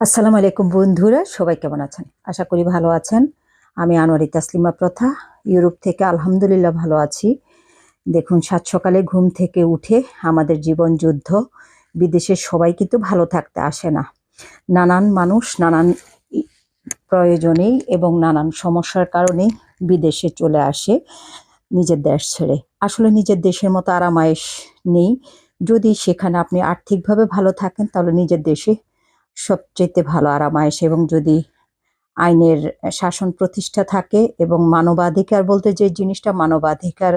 আসসালামু আলাইকুম বন্ধুরা, সবাই কেমন আছেন? আশা করি ভালো আছেন। আমি আনোয়ারি তাসলিমা প্রথা, ইউরোপ থেকে আলহামদুলিল্লাহ ভালো আছি। দেখুন, সাত সকালে ঘুম থেকে উঠে আমাদের জীবন যুদ্ধ, বিদেশের সবাই কিন্তু ভালো থাকতে আসে না। নানান মানুষ নানান প্রয়োজনেই এবং নানান সমস্যার কারণেই বিদেশে চলে আসে নিজের দেশ ছেড়ে। আসলে নিজের দেশের মতো আরামায়েশ নেই। যদি সেখানে আপনি আর্থিকভাবে ভালো থাকেন, তাহলে নিজের দেশে সবচেয়ে ভালো আরামায়েশ এবং যদি আইনের শাসন প্রতিষ্ঠা থাকে এবং মানবাধিকার বলতে যে জিনিসটা মানবাধিকার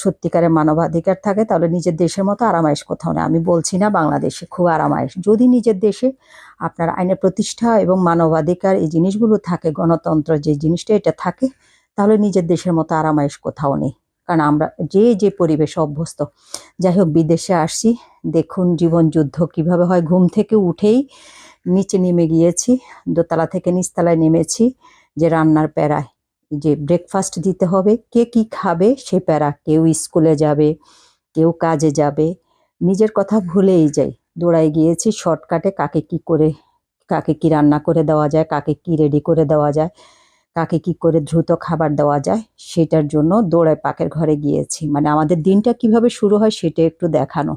সত্যিকারের মানবাধিকার থাকে, তাহলে নিজের দেশের মতো আরামায়েশ কোথাও নেই। আমি বলছি না বাংলাদেশে খুব আরামায়েশ যদি নিজের দেশে আপনার আইনের প্রতিষ্ঠা এবং মানবাধিকার এই জিনিসগুলো থাকে, গণতন্ত্র যে জিনিসটা এটা থাকে, তাহলে নিজের দেশের মতো আরামায়েশ কোথাও নেই। কারণ আমরা যে যে পরিবেশে অভ্যস্ত। যাই হোক, বিদেশে আসছি দেখুন জীবন যুদ্ধ কীভাবে হয়। ঘুম থেকে উঠেই নিচে নেমে গিয়েছি, দোতলা থেকে নিচতলায় নেমেছি যে রান্নার প্যারায়। যে ব্রেকফাস্ট দিতে হবে, কে কি খাবে সে প্যারা। কেউ স্কুলে যাবে, কেউ কাজে যাবে। নিজের কথা ভুলেই যাই। দৌড়াই গিয়েছি শর্টকাটে কাকে কি করে, কাকে কি রান্না করে দেওয়া যায়, কাকে কি রেডি করে দেওয়া যায়। কাকে কি করে দ্রুত খাবার দেওয়া যায়, সেটার জন্য দৌড়ায় পাকের ঘরে গিয়েছি। মানে আমাদের দিনটা কীভাবে শুরু হয় সেটা একটু দেখানো।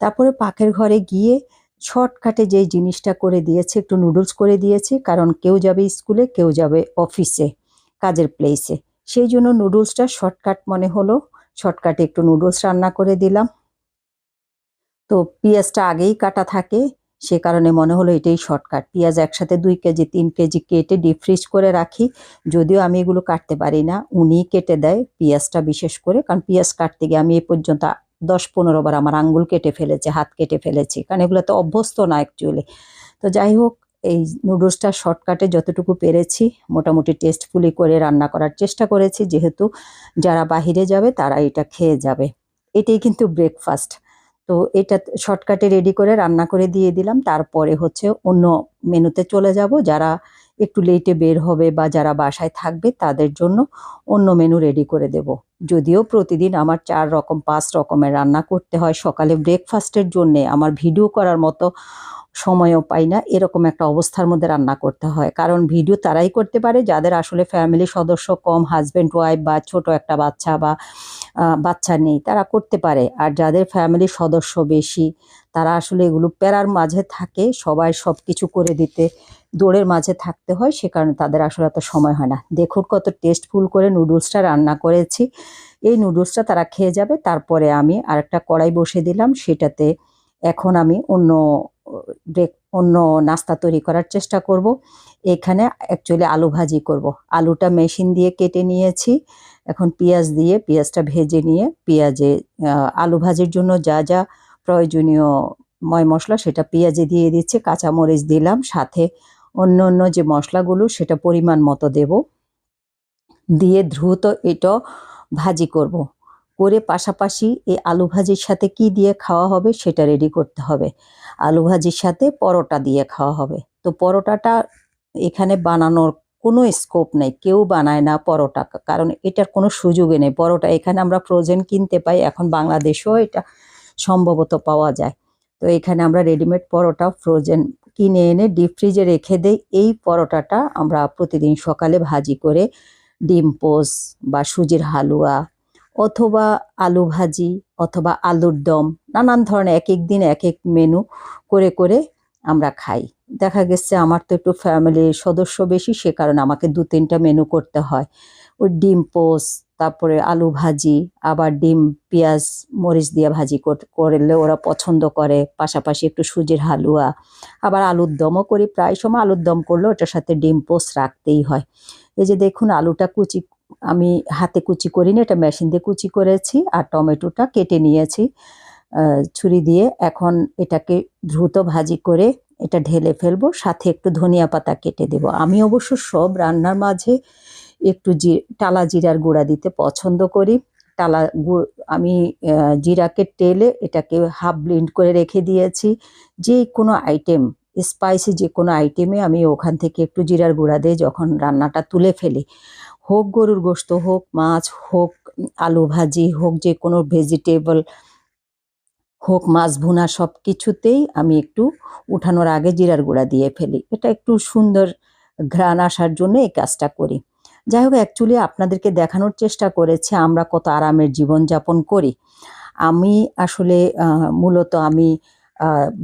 তারপরে পাকের ঘরে গিয়ে শর্টকাটে যেই জিনিসটা করে দিয়েছে, একটু নুডলস করে দিয়েছি, কারণ কেউ যাবে স্কুলে, কেউ যাবে অফিসে, কাজের প্লেসে সেই জন্য নুডলসটা শর্টকাট মনে হলো, শর্টকাটে একটু নুডলস রান্না করে দিলাম। তো পেঁয়াজটা আগেই কাটা থাকে সে কারণে মনে হলো এটাই শর্টকাট পেঁয়াজ একসাথে দুই কেজি, তিন কেজি কেটে ডিপ ফ্রিজ করে রাখি। যদিও আমি এগুলো কাটতে পারি না উনি কেটে দেয় পেঁয়াজটা বিশেষ করে। কারণ পেঁয়াজ কাটতে গিয়ে আমি এ পর্যন্ত দশ পনেরো বার আমার আঙ্গুল কেটে ফেলেছে, হাত কেটে ফেলেছি। কারণ এগুলো তো অভ্যস্ত না অ্যাকচুয়ালি তো যাই হোক, এই নুডলসটা শর্টকাটে যতটুকু পেরেছি, মোটামুটি টেস্টফুলি করে রান্না করার চেষ্টা করেছি। যেহেতু যারা বাহিরে যাবে তারা এটা খেয়ে যাবে। এটাই কিন্তু ব্রেকফাস্ট তো এটা শর্টকাটে রেডি করে রান্না করে দিয়ে দিলাম। তারপরে হচ্ছে অন্য মেনুতে চলে যাব। যারা একটু লেটে বের হবে বা যারা বাসায় থাকবে, তাদের জন্য অন্য মেনু রেডি করে দেব। যদিও প্রতিদিন আমার চার রকম, পাঁচ রকমের রান্না করতে হয়। সকালে ব্রেকফাস্টের জন্যে আমার ভিডিও করার মতো সময়ও পাই না, এরকম একটা অবস্থার মধ্যে রান্না করতে হয়। কারণ ভিডিও তারাই করতে পারে, যাদের আসলে ফ্যামিলি সদস্য কম হাজব্যান্ড ওয়াইফ বা ছোট একটা বাচ্চা বা বাচ্চা নেই, তারা করতে পারে। আর যাদের ফ্যামিলির সদস্য বেশি, তারা আসলে এগুলো প্যারার মাঝে থাকে, সবাই সব কিছু করে দিতে, দৌড়ের মাঝে থাকতে হয়, সে কারণে তাদের আসলে এত সময় হয় না। দেখুন কত টেস্টফুল করে নুডলসটা রান্না করেছি। এই নুডলসটা তারা খেয়ে যাবে, তারপরে আমি আরেকটা কড়াই বসে দিলাম, সেটাতে এখন আমি অন্য ব্রেক অন্য নাস্তা তৈরি করার চেষ্টা করব। এখানে অ্যাকচুয়ালি আলু ভাজি করব। আলুটা মেশিন দিয়ে কেটে নিয়েছি। এখন পেঁয়াজ দিয়ে পেঁয়াজটা ভেজে নিয়ে পেঁয়াজে আলু ভাজির জন্য যা যা প্রয়োজনীয় ময় মশলা সেটা পেঁয়াজে দিয়ে দিচ্ছি, কাঁচামরিচ দিলাম, সাথে অন্য অন্য যে মশলাগুলো সেটা পরিমাণ মতো দেব। দিয়ে দ্রুত এটা ভাজি করব। করে পাশাপাশি এই আলু ভাজির সাথে কি দিয়ে খাওয়া হবে সেটা রেডি করতে হবে। আলু ভাজির সাথে পরোটা দিয়ে খাওয়া হবে। তো পরোটাটা এখানে বানানোর কোনো স্কোপ নেই, কেউ বানায় না পরোটা। কারণ এটার কোনো সুযোগই নেই। পরোটা এখানে আমরা ফ্রোজেন কিনতে পাই, এখন বাংলাদেশেও এটা সম্ভবত পাওয়া যায়। তো এখানে আমরা রেডিমেড পরোটা ফ্রোজেন কিনে এনে ডিপ ফ্রিজে রেখে দেই। এই পরোটাটা আমরা প্রতিদিন সকালে ভাজি করে ডিম পোস বা সুজির হালুয়া অথবা আলু ভাজি অথবা আলুর দম, নানান ধরনের এক এক দিন এক এক মেনু করে করে আমরা খাই। দেখা গেছে আমার তো একটু ফ্যামিলির সদস্য বেশি, সে কারণে আমাকে দু তিনটা মেনু করতে হয়। ওই ডিম পোস তারপরে আলু ভাজি, আবার ডিম, পেঁয়াজ, মরিচ দিয়ে ভাজি কর- করলে ওরা পছন্দ করে। পাশাপাশি একটু সুজির হালুয়া। আবার আলুর দমও করি। প্রায় সময় আলুর দম করলে ওটার সাথে ডিম পোস্ট রাখতেই হয়। এই যে দেখুন, আলুটা কুচি আমি হাতে কুচি করিনি, এটা মেশিন দিয়ে কুচি করেছি আর টমেটোটা কেটে নিয়েছি। ছুরি দিয়ে এখন এটাকে দ্রুত ভাজি করে এটা ঢেলে ফেলব, সাথে একটু ধনিয়া পাতা কেটে দেব। আমি অবশ্য সব রান্নার মাঝে একটু জি, টালা জিরার গুঁড়া দিতে পছন্দ করি। টালা আমি জিরাকে টেলে এটাকে হাফ ব্লেন্ড করে রেখে দিয়েছি। যে কোনো আইটেম স্পাইসি যে কোনো আইটেমে আমি ওখান থেকে একটু জিরার গুঁড়া দিয়ে যখন রান্নাটা তুলে ফেলি হোক গরুর গোশত হোক, মাছ হোক, আলু ভাজি হোক, যে কোনো ভেজিটেবল হোক, মাছ, ভুনা সব কিছুতেই আমি একটু উঠানোর আগে জিরার গুঁড়া দিয়ে ফেলি। এটা একটু সুন্দর ঘ্রাণ আসার জন্য এই কাজটা করি। যাই হোক অ্যাকচুয়ালি আপনাদেরকে দেখানোর চেষ্টা করেছে, আমরা কত আরামের জীবনযাপন করি। আমি আসলে মূলত আমি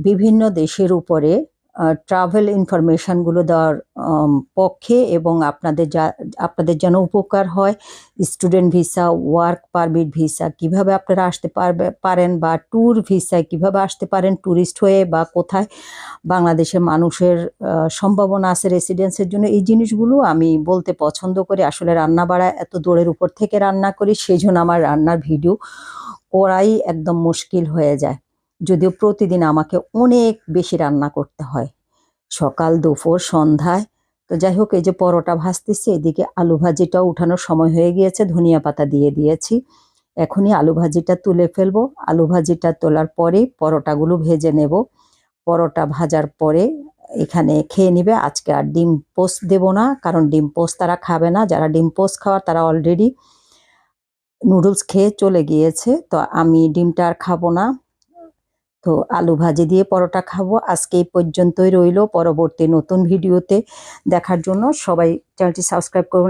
বিভিন্ন দেশের উপরে ট্রাভেল ইনফরমেশনগুলো দেওয়ার পক্ষে এবং আপনাদের যা, আপনাদের যেন উপকার হয় student visa work permit visa কীভাবে আপনারা আসতে পারবে, পারেন বা ট্যুর ভিসায় কীভাবে আসতে পারেন ট্যুরিস্ট হয়ে বা কোথায়, বাংলাদেশের মানুষের সম্ভাবনা আছে রেসিডেন্সের জন্য, এই জিনিসগুলো আমি বলতে পছন্দ করি। আসলে রান্না বাড়া এত দূরের উপর থেকে রান্না করি, সেই জন্য আমার রান্নার ভিডিও করাই একদম মুশকিল হয়ে যায়। যদিও প্রতিদিন আমাকে অনেক বেশি রান্না করতে হয়। সকাল, দুপুর, সন্ধ্যায়। তো যাই হোক, এই যে পরোটা ভাজতেছি, এদিকে আলু ভাজিটাও উঠানোর সময় হয়ে গিয়েছে, ধনিয়া পাতা দিয়ে দিয়েছি। এখনই আলু ভাজিটা তুলে ফেলব। আলু ভাজিটা তোলার পরে পরোটাগুলো ভেজে নেব। পরোটা ভাজার পরে এখানে খেয়ে নিবে। আজকে আর ডিম পোস্ট দেবো না, কারণ ডিম পোস্ট তারা খাবে না। যারা ডিম পোস্ট খাওয়ার, তারা অলরেডি নুডলস খেয়ে চলে গিয়েছে। তো আমি ডিমটা আর খাব না। তো আলু ভাজি দিয়ে পরোটা খাব। আজকে এই পর্যন্তই রইল। পরবর্তী নতুন ভিডিওতে দেখার জন্য সবাই চ্যানেলটি সাবস্ক্রাইব করবেন